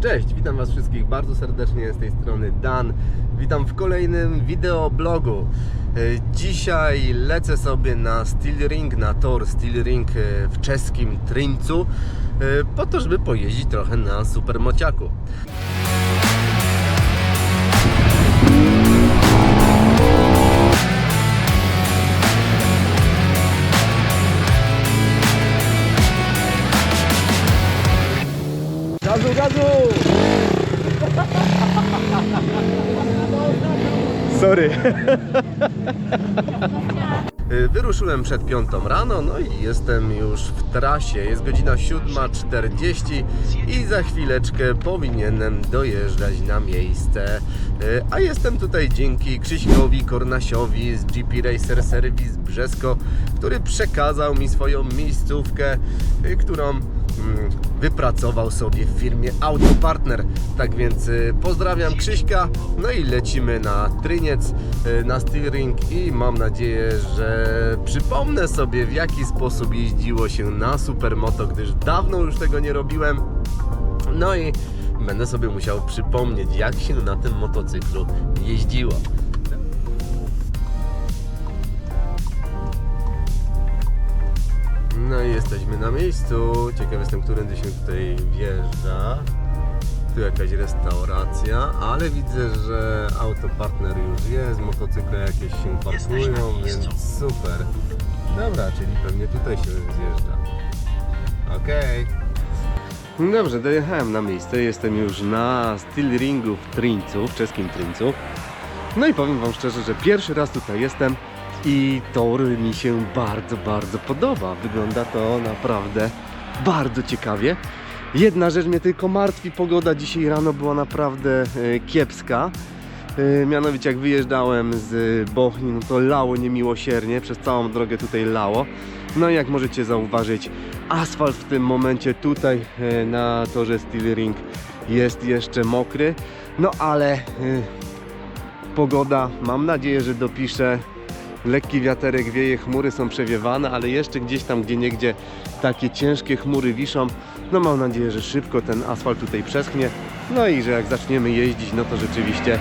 Cześć, witam Was wszystkich bardzo serdecznie z tej strony Dan. Witam w kolejnym wideoblogu. E, Dzisiaj lecę sobie na Steel Ring, na tor Steel Ring e, w czeskim Tryńcu e, po to, żeby pojeździć trochę na supermociaku. Sorry. Y, Wyruszyłem przed piątą rano, no i jestem już w trasie. Jest godzina 7.40 i za chwileczkę powinienem dojeżdżać na miejsce. Y, A jestem tutaj dzięki Krzyśkowi Kornasiowi z GP Racer Service Brzesko, który przekazał mi swoją miejscówkę, y, którą wypracował sobie w firmie Autopartner. Tak więc y, pozdrawiam Krzyśka, no i lecimy na Tryniec, y, na steering i mam nadzieję, że przypomnę sobie w jaki sposób jeździło się na supermoto, gdyż dawno już tego nie robiłem. No i będę sobie musiał przypomnieć jak się na tym motocyklu jeździło. No i jesteśmy na miejscu. Ciekaw jestem, którędy się tutaj wjeżdża. Tu jakaś restauracja, ale widzę, że autopartner już jest, motocykle jakieś się parkują, więc super. Dobra, czyli pewnie tutaj się zjeżdża. Okej. No Dobrze, dojechałem na miejsce. Jestem już na Steel Ringu w Tryńcu, w czeskim Tryńcu. No i powiem Wam szczerze, że pierwszy raz tutaj jestem i tor mi się bardzo, bardzo podoba. Wygląda to naprawdę bardzo ciekawie. Jedna rzecz mnie tylko martwi, pogoda dzisiaj rano była naprawdę e, kiepska. E, Mianowicie jak wyjeżdżałem z Bochni, no to lało niemiłosiernie, przez całą drogę tutaj lało. No i jak możecie zauważyć, asfalt w tym momencie tutaj e, na torze Steel Ring jest jeszcze mokry. No ale e, pogoda, mam nadzieję, że dopiszę. Lekki wiaterek wieje, chmury są przewiewane, ale jeszcze gdzieś tam, gdzie niegdzie takie ciężkie chmury wiszą. No mam nadzieję, że szybko ten asfalt tutaj przeschnie. No i że jak zaczniemy jeździć, no to rzeczywiście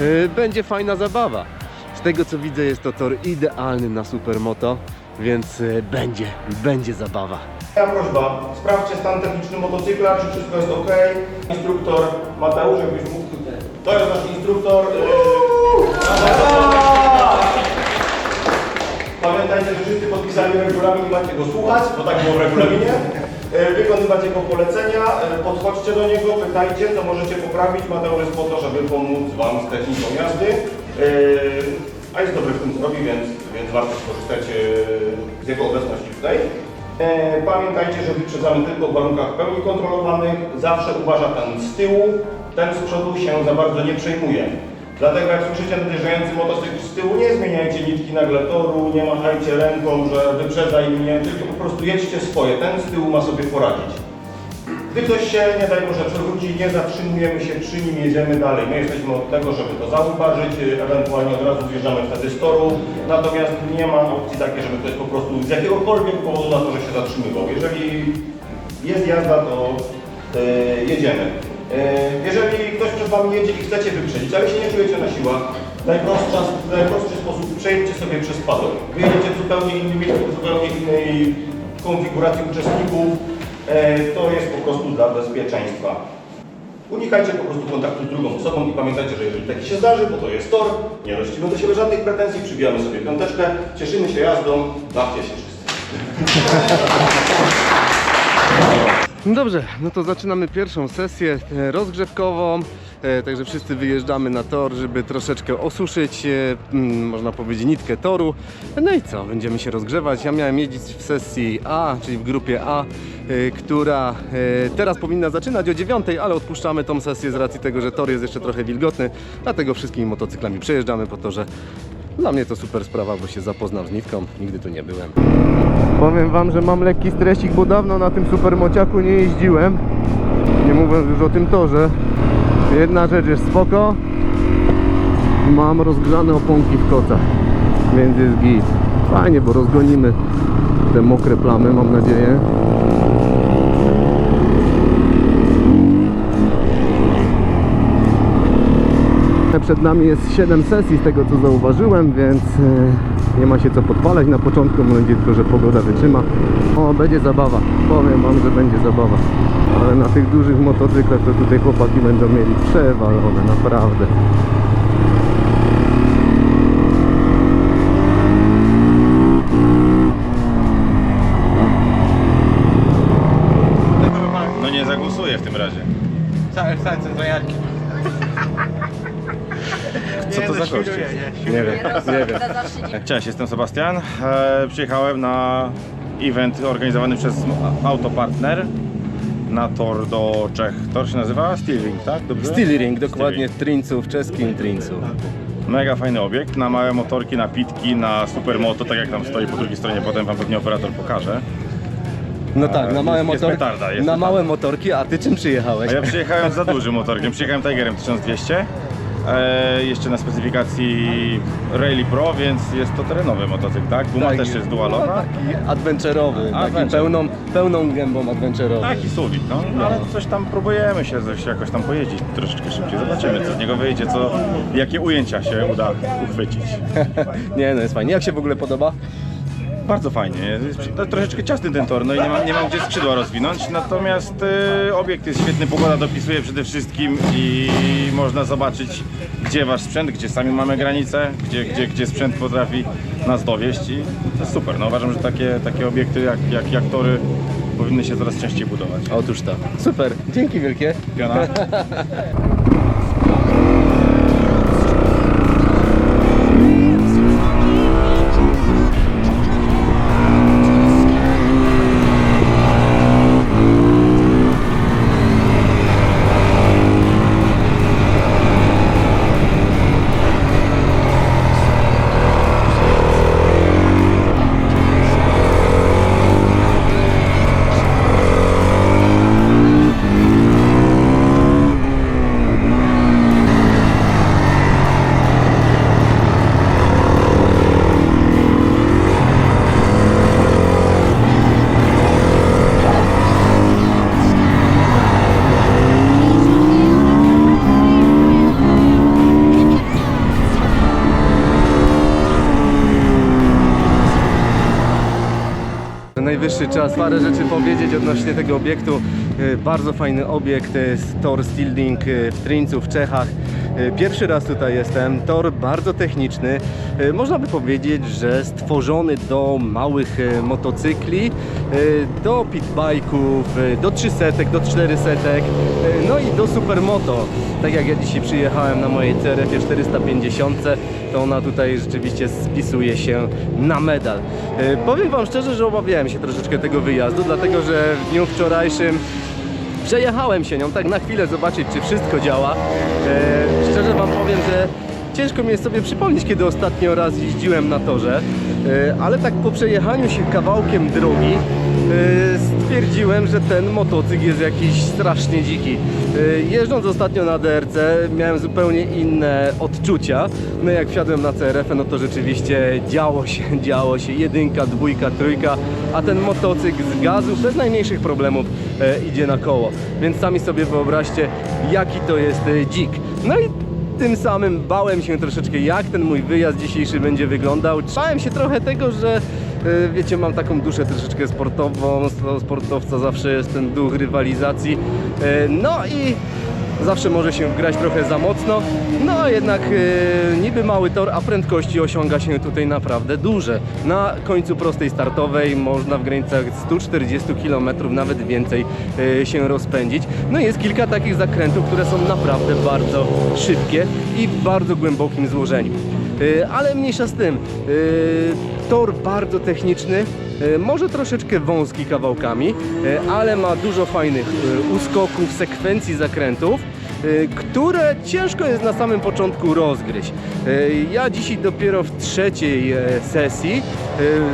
yy, będzie fajna zabawa. Z tego co widzę jest to tor idealny na supermoto, więc yy, będzie, będzie zabawa. Moja prośba, sprawdźcie stan techniczny motocykla, czy wszystko jest ok. Instruktor Mateusz, jakbyś mógł... To jest nasz instruktor. Pamiętajcie, że wszyscy podpisali regulamin i macie go słuchać, bo tak było w regulaminie. E, Wykonywać jego polecenia, e, podchodźcie do niego, pytajcie, co możecie poprawić. Mateusz jest po to, żeby pomóc Wam z techniką jazdy. A jest dobry w tym, co robi, więc, więc warto skorzystać e, z jego obecności tutaj. Pamiętajcie, że wyprzedzamy tylko w warunkach pełni kontrolowanych. Zawsze uważa ten z tyłu, ten z przodu się za bardzo nie przejmuje. Dlatego jak słyszycie nadjeżdżający motocykl z tyłu, nie zmieniajcie nitki nagle toru, nie machajcie ręką, że wyprzedzaj mnie, tylko po prostu jedźcie swoje. Ten z tyłu ma sobie poradzić. Gdy ktoś się, nie daj Boże, przewróci, nie zatrzymujemy się przy nim, jedziemy dalej. My jesteśmy od tego, żeby to zauważyć, ewentualnie od razu zjeżdżamy wtedy z toru. Natomiast nie ma opcji takiej, żeby ktoś po prostu z jakiegokolwiek powodu na to, że się zatrzymywał. Jeżeli jest jazda, to e, jedziemy. E, jeżeli ktoś przed Wami jedzie i chcecie wyprzedzić, ale się nie czujecie na siłach, najprostsza, najprostszy sposób przejdźcie sobie przez padok. Wyjedziecie zupełnie innym miejscu, w zupełnie innej konfiguracji uczestników. E, To jest po prostu dla bezpieczeństwa. Unikajcie po prostu kontaktu z drugą osobą i pamiętajcie, że jeżeli taki się zdarzy, bo to jest tor, nie rościmy do siebie żadnych pretensji, przybijamy sobie piąteczkę, cieszymy się jazdą, bawcie się wszyscy. No dobrze, no to zaczynamy pierwszą sesję e, rozgrzewkową. E, Także wszyscy wyjeżdżamy na tor, żeby troszeczkę osuszyć, e, mm, można powiedzieć, nitkę toru. No i co, będziemy się rozgrzewać. Ja miałem jeździć w sesji A, czyli w grupie A, która teraz powinna zaczynać o 9, ale odpuszczamy tą sesję z racji tego, że tor jest jeszcze trochę wilgotny. Dlatego wszystkimi motocyklami przejeżdżamy po torze. Dla mnie to super sprawa, bo się zapoznam z nitką. Nigdy tu nie byłem. Powiem wam, że mam lekki stresik, bo dawno na tym supermociaku nie jeździłem. Nie mówiąc już o tym torze. Jedna rzecz jest spoko. Mam rozgrzane oponki w kocach, więc jest git. Fajnie, bo rozgonimy te mokre plamy, mam nadzieję. Przed nami jest 7 sesji z tego co zauważyłem, więc e, nie ma się co podpalać na początku, mam nadzieję tylko, że pogoda wytrzyma. O, będzie zabawa, powiem wam, że będzie zabawa. Ale na tych dużych motocyklach to tutaj chłopaki będą mieli przewalone, naprawdę. Cześć, jestem Sebastian. E, przyjechałem na event organizowany przez Autopartner na tor do Czech. Tor się nazywa Steelring, tak? Dobrze? Steelring, dokładnie w Trincu, w czeskim Trincu. Mega fajny obiekt, na małe motorki, na pitki, na supermoto, tak jak tam stoi po drugiej stronie, potem wam pewnie operator pokaże. No tak, na małe jest motorki. petarda, jest Na petarda. małe motorki, a ty czym przyjechałeś? A ja przyjechałem za dużym motorkiem, przyjechałem Tigerem 1200. E, jeszcze na specyfikacji Rally Pro, więc jest to terenowy motocykl, tak? Guma Tak, też jest No, dualowa. taki adventurowy, taki Adventure. pełną, pełną gębą adventurowy. Taki suwik, no. Ale coś tam próbujemy się coś jakoś tam pojeździć troszeczkę szybciej. Zobaczymy co z niego wyjdzie, co, jakie ujęcia się uda uchwycić. Nie no, jest fajnie. Jak się w ogóle podoba? Bardzo fajnie. Jest troszeczkę ciasny ten tor, no i nie mam, nie mam gdzie skrzydła rozwinąć, natomiast y, obiekt jest świetny, pogoda dopisuje przede wszystkim i można zobaczyć gdzie wasz sprzęt, gdzie sami mamy granice, gdzie, gdzie, gdzie sprzęt potrafi nas dowieść i to jest super. No uważam, że takie, takie obiekty jak, jak, jak tory powinny się coraz częściej budować. Otóż to. Super, dzięki wielkie. Piona? Najwyższy czas parę rzeczy powiedzieć odnośnie tego obiektu. E, Bardzo fajny obiekt, to jest tor Steelring e, w Trincu w Czechach. E, Pierwszy raz tutaj jestem. Tor bardzo techniczny. E, Można by powiedzieć, że stworzony do małych e, motocykli, do pitbike'ów, e, do 300, do 400, e, no i do supermoto. Tak jak ja dzisiaj przyjechałem na mojej CRF 450, to ona tutaj rzeczywiście spisuje się na medal. Powiem Wam szczerze, że obawiałem się troszeczkę tego wyjazdu, dlatego że w dniu wczorajszym przejechałem się nią tak na chwilę zobaczyć, czy wszystko działa. E, szczerze Wam powiem, że ciężko mi jest sobie przypomnieć, kiedy ostatnio raz jeździłem na torze, e, ale tak po przejechaniu się kawałkiem drogi e, stwierdziłem, że ten motocykl jest jakiś strasznie dziki. E, Jeżdżąc ostatnio na DRC miałem zupełnie inne odczucia. No jak wsiadłem na CRF, no to rzeczywiście działo się, działo się. Jedynka, dwójka, trójka, a ten motocykl z gazu bez najmniejszych problemów idzie na koło. Więc sami sobie wyobraźcie, jaki to jest e, dzik. No i tym samym bałem się troszeczkę, jak ten mój wyjazd dzisiejszy będzie wyglądał. Bałem się trochę tego, że e, wiecie, mam taką duszę troszeczkę sportową, z sportowca zawsze jest ten duch rywalizacji. E, No i zawsze może się grać trochę za mocno, no a jednak e, niby mały tor, a prędkości osiąga się tutaj naprawdę duże. Na końcu prostej startowej można w granicach 140 km, nawet więcej e, się rozpędzić. No jest kilka takich zakrętów, które są naprawdę bardzo szybkie i w bardzo głębokim złożeniu. E, Ale mniejsza z tym, tor bardzo techniczny, e, może troszeczkę wąski kawałkami, e, ale ma dużo fajnych e, uskoków, sekwencji zakrętów, które ciężko jest na samym początku rozgryźć. Ja dzisiaj dopiero w trzeciej sesji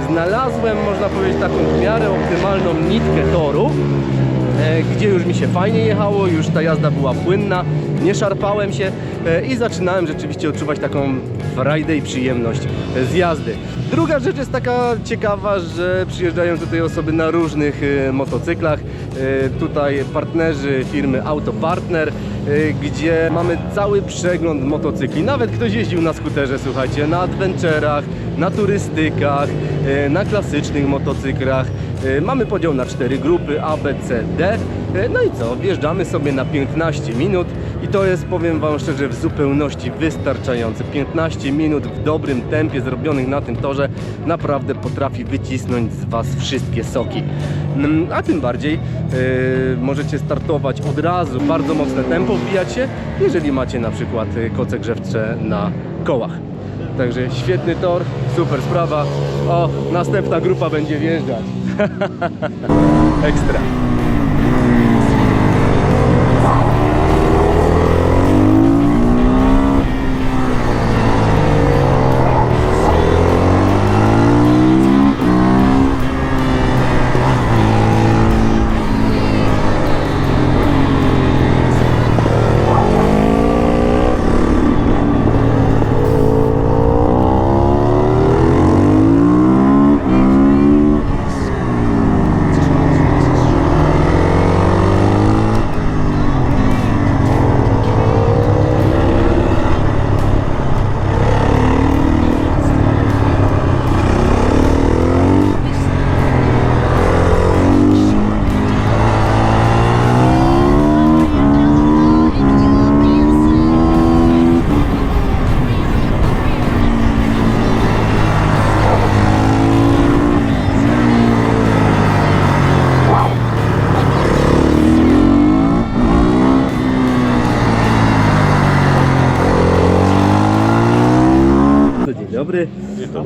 znalazłem, można powiedzieć, taką w miarę optymalną nitkę toru, gdzie już mi się fajnie jechało, już ta jazda była płynna, nie szarpałem się e, i zaczynałem rzeczywiście odczuwać taką frajdę i przyjemność e, z jazdy. Druga rzecz jest taka ciekawa, że przyjeżdżają tutaj osoby na różnych e, motocyklach. E, Tutaj partnerzy firmy Autopartner. E, y, gdzie mamy cały przegląd motocykli. Nawet ktoś jeździł na skuterze, słuchajcie, na adventurach, na turystykach, y, na klasycznych motocyklach. Y, Mamy podział na cztery grupy A, B, C, D. Y, No i co? Wjeżdżamy sobie na 15 minut i to jest, powiem Wam szczerze, w zupełności wystarczające. 15 minut w dobrym tempie zrobionych na tym torze naprawdę potrafi wycisnąć z Was wszystkie soki. Mm, A tym bardziej yy, możecie startować od razu, bardzo mocne tempo wbijać się, jeżeli macie na przykład y, koce grzewcze na kołach. Także świetny tor, super sprawa. O, następna grupa będzie wjeżdżać. Ekstra.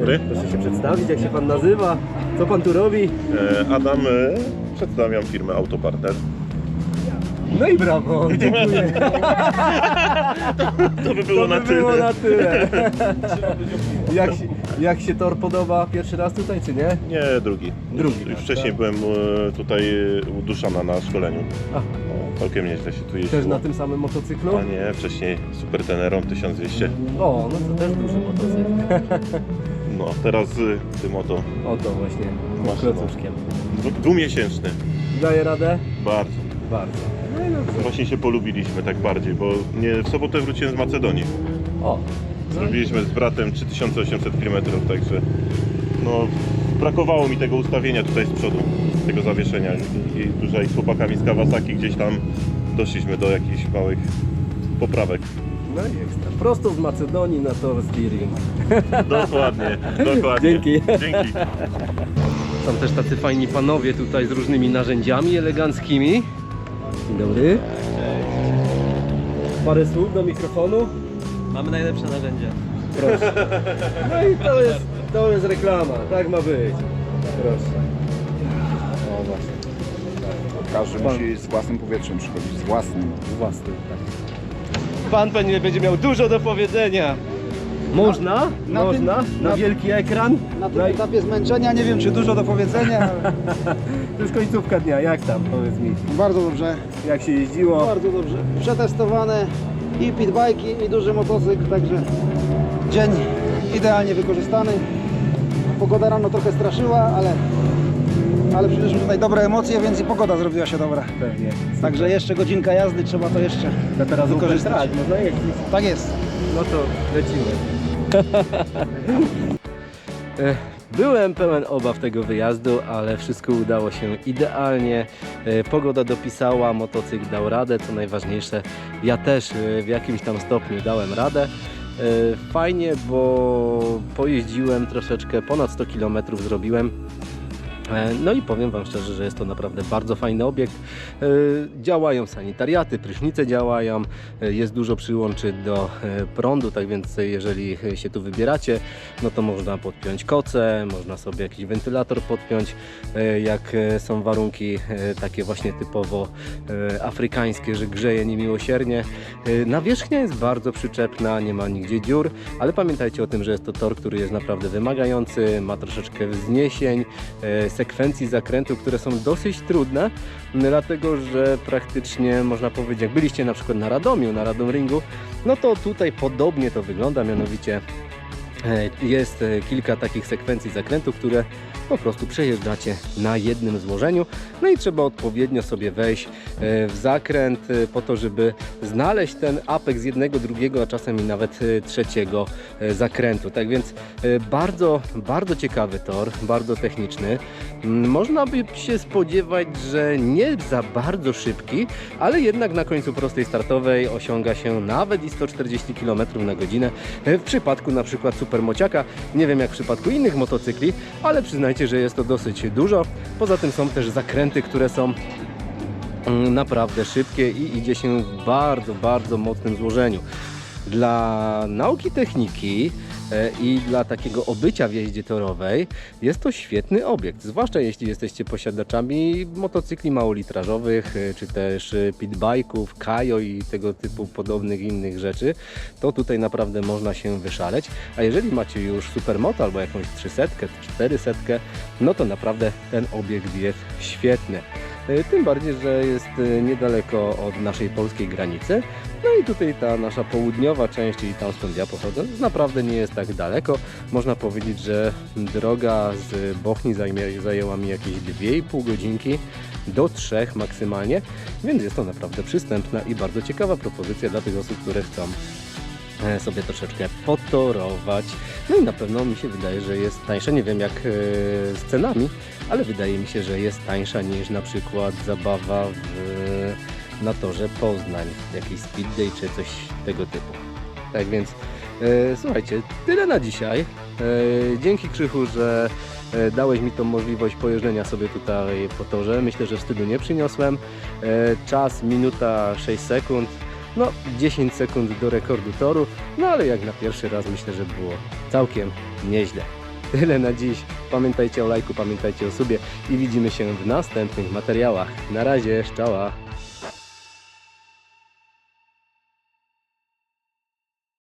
Dobry. Proszę się przedstawić, jak się pan nazywa, co pan tu robi? E, Adam, e, przedstawiam firmę Autopartner. No i brawo, dziękuję. To by było To na by tyle. było na tyle. jak, się, jak się tor podoba pierwszy raz tutaj, czy nie? Nie, drugi. Drugi Już raz, wcześniej tak? byłem e, tutaj e, u Duszana na szkoleniu. A, O, całkiem nieźle się tu jeździło. też na tym samym motocyklu? A nie, wcześniej Super Tenerą 1200. O, no to też duży motocykl. No, teraz e, tym oto Oto właśnie, Maszyną. klocuszkiem. dwu- dwumiesięczny. Daje radę? Bardzo. Bardzo. No i dobrze. Właśnie się polubiliśmy tak bardziej, bo nie, w sobotę wróciłem z Macedonii. O, Zrobiliśmy z bratem 3800 km, także no, brakowało mi tego ustawienia tutaj z przodu, tego zawieszenia. I tutaj z chłopakami z Kawasaki gdzieś tam doszliśmy do jakichś małych poprawek. No i ekstra. Prosto z Macedonii na tor z Lirim. Dokładnie, dokładnie. Dzięki. Dzięki. Są też tacy fajni panowie tutaj z różnymi narzędziami eleganckimi. Dzień dobry. Parę słów do mikrofonu. Mamy najlepsze narzędzia. Proszę. No i to jest, to jest reklama, tak ma być. Proszę. O właśnie, Każdy Pan- musi z własnym powietrzem przychodzić, z własnym. własny. Tak. Pan pewnie będzie miał dużo do powiedzenia. Można? na Można? tym- na na- wielki ekran? Na tym No etapie zmęczenia nie wiem, czy dużo do powiedzenia, ale To jest końcówka dnia, jak tam, powiedz mi, bardzo dobrze, jak się jeździło? bardzo dobrze. Przetestowane i pitbajki, i duży motocykl, także dzień idealnie wykorzystany. Pogoda rano trochę straszyła, ale, ale przyszły tutaj dobre emocje, więc i pogoda zrobiła się dobra. Pewnie. Także jeszcze godzinka jazdy, trzeba to jeszcze To teraz wykorzystać. Tak, można jeździć. Tak jest. No to lecimy. E, Byłem pełen obaw tego wyjazdu, ale wszystko udało się idealnie. E, Pogoda dopisała, motocykl dał radę, co najważniejsze. Ja też e, w jakimś tam stopniu dałem radę. Fajnie, bo pojeździłem troszeczkę, ponad 100 km zrobiłem. E, No i powiem Wam szczerze, że jest to naprawdę bardzo fajny obiekt. E, Działają sanitariaty, prysznice działają, e, jest dużo przyłączy do prądu, tak więc jeżeli się tu wybieracie, no to można podpiąć koce, można sobie jakiś wentylator podpiąć, jak są warunki takie właśnie typowo afrykańskie, że grzeje niemiłosiernie. Nawierzchnia jest bardzo przyczepna, nie ma nigdzie dziur, ale pamiętajcie o tym, że jest to tor, który jest naprawdę wymagający, ma troszeczkę wzniesień, sekwencji zakrętów, które są dosyć trudne, dlatego że praktycznie można powiedzieć, jak byliście na przykład na Radomiu, na Radom Ringu, no to tutaj podobnie to wygląda, mianowicie e, jest e, kilka takich sekwencji zakrętów, które po prostu przejeżdżacie na jednym złożeniu. No i trzeba odpowiednio sobie wejść e, w zakręt e, po to, żeby znaleźć ten apex jednego, drugiego, a czasem i nawet e, trzeciego zakrętu. Tak więc bardzo, bardzo ciekawy tor, bardzo techniczny. Mm, Można by się spodziewać, że nie za bardzo szybki, ale jednak na końcu prostej startowej osiąga się nawet i 140 km na godzinę. W przypadku na przykład Supermociaka, nie wiem jak w przypadku innych motocykli, ale przyznajcie, że jest to dosyć dużo. Poza tym są też zakręty, które są mm, naprawdę szybkie i idzie się w bardzo, bardzo mocnym złożeniu. Dla nauki techniki i dla takiego obycia w jeździe torowej jest to świetny obiekt, zwłaszcza jeśli jesteście posiadaczami motocykli małolitrażowych, e, czy też e, pitbike'ów, kajo i tego typu podobnych innych rzeczy, to tutaj naprawdę można się wyszaleć. A jeżeli macie już supermoto albo jakąś 300, 400, no to naprawdę ten obiekt jest świetny. E, Tym bardziej, że jest e, niedaleko od naszej polskiej granicy. No i tutaj ta nasza południowa część, czyli tam skąd ja pochodzę, naprawdę nie jest tak daleko. Można powiedzieć, że droga z Bochni zajmie, zajęła mi jakieś 2,5 godzinki do 3 maksymalnie, więc jest to naprawdę przystępna i bardzo ciekawa propozycja dla tych osób, które chcą sobie troszeczkę potorować. No i na pewno mi się wydaje, że jest tańsza. Nie wiem jak e, z cenami, ale wydaje mi się, że jest tańsza niż na przykład zabawa w, na torze Poznań, jakiś speed day czy coś tego typu. Tak więc e, słuchajcie, tyle na dzisiaj. E, dzięki Krzychu, że e, dałeś mi tą możliwość pojeżdżenia sobie tutaj po torze. Myślę, że wstydu nie przyniosłem. E, czas minuta 6 sekund. No, 10 sekund do rekordu toru, no ale jak na pierwszy raz myślę, że było całkiem nieźle. Tyle na dziś. Pamiętajcie o lajku, pamiętajcie o sobie i widzimy się w następnych materiałach. Na razie, szczała.